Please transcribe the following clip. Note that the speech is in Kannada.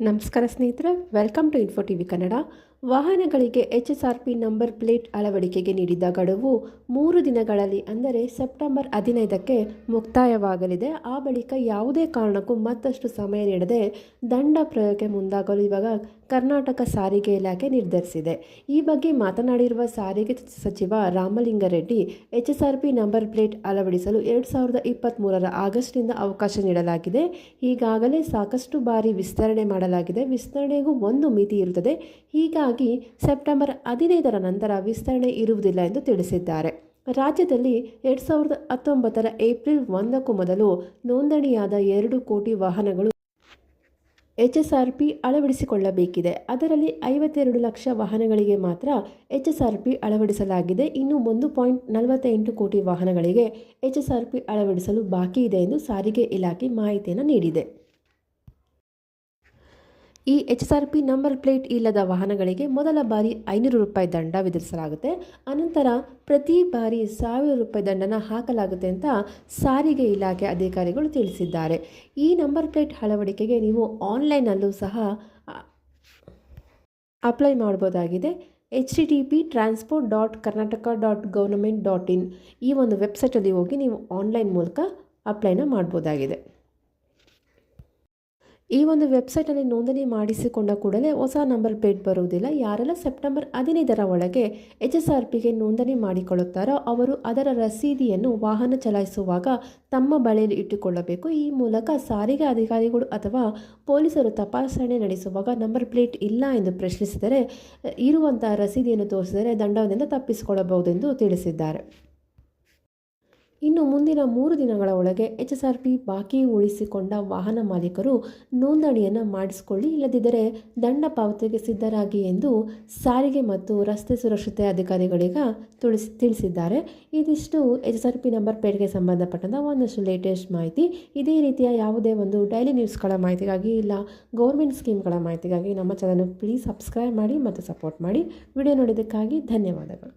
ನಮಸ್ಕಾರ ಸ್ನೇಹಿತರೆ welcome to info T V Kannada ವಾಹನಗಳಿಗೆ ಎಚ್ಎಸ್ಆರ್ಪಿ ನಂಬರ್ ಪ್ಲೇಟ್ ಅಳವಡಿಕೆಗೆ ನೀಡಿದ್ದ ಗಡುವು ಮೂರು ದಿನಗಳಲ್ಲಿ, ಅಂದರೆ ಸೆಪ್ಟೆಂಬರ್ ಹದಿನೈದಕ್ಕೆ ಮುಕ್ತಾಯವಾಗಲಿದೆ. ಆ ಬಳಿಕ ಯಾವುದೇ ಕಾರಣಕ್ಕೂ ಮತ್ತಷ್ಟು ಸಮಯ ನೀಡದೆ ದಂಡ ಪ್ರಯೋಗಕ್ಕೆ ಮುಂದಾಗಲು ಇವಾಗ ಕರ್ನಾಟಕ ಸಾರಿಗೆ ಇಲಾಖೆ ನಿರ್ಧರಿಸಿದೆ. ಈ ಬಗ್ಗೆ ಮಾತನಾಡಿರುವ ಸಾರಿಗೆ ಸಚಿವ ರಾಮಲಿಂಗಾರೆಡ್ಡಿ, ಎಚ್ಎಸ್ಆರ್ಪಿ ನಂಬರ್ ಪ್ಲೇಟ್ ಅಳವಡಿಸಲು ಎರಡು ಸಾವಿರದ ಇಪ್ಪತ್ತ್ಮೂರರ ಆಗಸ್ಟ್ನಿಂದ ಅವಕಾಶ ನೀಡಲಾಗಿದೆ. ಈಗಾಗಲೇ ಸಾಕಷ್ಟು ಬಾರಿ ವಿಸ್ತರಣೆ ಮಾಡಲಾಗಿದೆ. ವಿಸ್ತರಣೆಗೂ ಒಂದು ಮಿತಿ ಇರುತ್ತದೆ. ಹೀಗಾಗಿ ಸೆಪ್ಟೆಂಬರ್ ಹದಿನೈದರ ನಂತರ ವಿಸ್ತರಣೆ ಇರುವುದಿಲ್ಲ ಎಂದು ತಿಳಿಸಿದ್ದಾರೆ. ರಾಜ್ಯದಲ್ಲಿ ಎರಡ್ ಸಾವಿರದ ಹತ್ತೊಂಬತ್ತರ ಏಪ್ರಿಲ್ ಒಂದಕ್ಕೂ ಮೊದಲು ನೋಂದಣಿಯಾದ ಎರಡು ಕೋಟಿ ವಾಹನಗಳು ಎಚ್ ಎಸ್ ಆರ್ ಪಿ ಅಳವಡಿಸಿಕೊಳ್ಳಬೇಕಿದೆ. ಅದರಲ್ಲಿ ಐವತ್ತೆರಡು ಲಕ್ಷ ವಾಹನಗಳಿಗೆ ಮಾತ್ರ ಎಚ್ ಎಸ್ ಆರ್ ಪಿ ಅಳವಡಿಸಲಾಗಿದೆ. ಇನ್ನು ಒಂದು ಪಾಯಿಂಟ್ ನಲವತ್ತೆಂಟು ಕೋಟಿ ವಾಹನಗಳಿಗೆ ಎಚ್ ಎಸ್ ಆರ್ ಪಿ ಅಳವಡಿಸಲು ಬಾಕಿ ಇದೆ ಎಂದು ಸಾರಿಗೆ ಇಲಾಖೆ ಮಾಹಿತಿಯನ್ನು ನೀಡಿದೆ. ಈ H S R P number plate ಇಲ್ಲದ ವಾಹನಗಳಿಗೆ ಮೊದಲ ಬಾರಿ ಐನೂರು ರೂಪಾಯಿ ದಂಡ ವಿಧಿಸಲಾಗುತ್ತೆ. ಅನಂತರ ಪ್ರತಿ ಬಾರಿ ಸಾವಿರ ರೂಪಾಯಿ ದಂಡನ ಹಾಕಲಾಗುತ್ತೆ ಅಂತ ಸಾರಿಗೆ ಇಲಾಖೆ ಅಧಿಕಾರಿಗಳು ತಿಳಿಸಿದ್ದಾರೆ. ಈ ನಂಬರ್ ಪ್ಲೇಟ್ ಅಳವಡಿಕೆಗೆ ನೀವು ಆನ್ಲೈನಲ್ಲೂ ಸಹ apply ಮಾಡ್ಬೋದಾಗಿದೆ. H T T P transport dot Karnataka dot government dot in ಈ ಒಂದು ವೆಬ್ಸೈಟಲ್ಲಿ ಹೋಗಿ ನೀವು ಆನ್ಲೈನ್ ಮೂಲಕ ಅಪ್ಲೈನ ಮಾಡ್ಬೋದಾಗಿದೆ. ಈ ಒಂದು ವೆಬ್ಸೈಟಲ್ಲಿ ನೋಂದಣಿ ಮಾಡಿಸಿಕೊಂಡ ಕೂಡಲೇ ಹೊಸ ನಂಬರ್ ಪ್ಲೇಟ್ ಬರುವುದಿಲ್ಲ. ಯಾರೆಲ್ಲ ಸೆಪ್ಟೆಂಬರ್ ಹದಿನೈದರ ಒಳಗೆ ಎಚ್ ಎಸ್ ಆರ್ ಪಿಗೆ ನೋಂದಣಿ ಮಾಡಿಕೊಳ್ಳುತ್ತಾರೋ ಅವರು ಅದರ ರಸೀದಿಯನ್ನು ವಾಹನ ಚಲಾಯಿಸುವಾಗ ತಮ್ಮ ಬಳಿಯಲ್ಲಿ ಇಟ್ಟುಕೊಳ್ಳಬೇಕು. ಈ ಮೂಲಕ ಸಾರಿಗೆ ಅಧಿಕಾರಿಗಳು ಅಥವಾ ಪೊಲೀಸರು ತಪಾಸಣೆ ನಡೆಸುವಾಗ ನಂಬರ್ ಪ್ಲೇಟ್ ಇಲ್ಲ ಎಂದು ಪ್ರಶ್ನಿಸಿದರೆ, ಇರುವಂತಹ ರಸೀದಿಯನ್ನು ತೋರಿಸಿದರೆ ದಂಡದಿಂದ ತಪ್ಪಿಸಿಕೊಳ್ಳಬಹುದೆಂದು ತಿಳಿಸಿದ್ದಾರೆ. ಇನ್ನು ಮುಂದಿನ ಮೂರು ದಿನಗಳ ಒಳಗೆ ಎಚ್ ಎಸ್ ಆರ್ ಪಿ ಬಾಕಿ ಉಳಿಸಿಕೊಂಡ ವಾಹನ ಮಾಲೀಕರು ನೋಂದಣಿಯನ್ನು ಮಾಡಿಸಿಕೊಳ್ಳಿ, ಇಲ್ಲದಿದ್ದರೆ ದಂಡ ಪಾವತಿಗೆ ಸಿದ್ಧರಾಗಿ ಎಂದು ಸಾರಿಗೆ ಮತ್ತು ರಸ್ತೆ ಸುರಕ್ಷತೆ ಅಧಿಕಾರಿಗಳಿಗ ತಿಳಿಸಿ, ತಿಳಿಸಿದ್ದಾರೆ. ಇದಿಷ್ಟು H S R P number ಪ್ಲೇಟ್ಗೆ ಸಂಬಂಧಪಟ್ಟಂಥ ಒಂದಷ್ಟು ಲೇಟೆಸ್ಟ್ ಮಾಹಿತಿ. ಇದೇ ರೀತಿಯ ಯಾವುದೇ ಒಂದು ಡೈಲಿ ನ್ಯೂಸ್ಗಳ ಮಾಹಿತಿಗಾಗಿ ಇಲ್ಲ, ಗೌರ್ಮೆಂಟ್ ಸ್ಕೀಮ್ಗಳ ಮಾಹಿತಿಗಾಗಿ ನಮ್ಮ ಚಾನಲ್ ಪ್ಲೀಸ್ ಸಬ್ಸ್ಕ್ರೈಬ್ ಮಾಡಿ ಮತ್ತು ಸಪೋರ್ಟ್ ಮಾಡಿ. ವಿಡಿಯೋ ನೋಡಿದ್ದಕ್ಕಾಗಿ ಧನ್ಯವಾದಗಳು.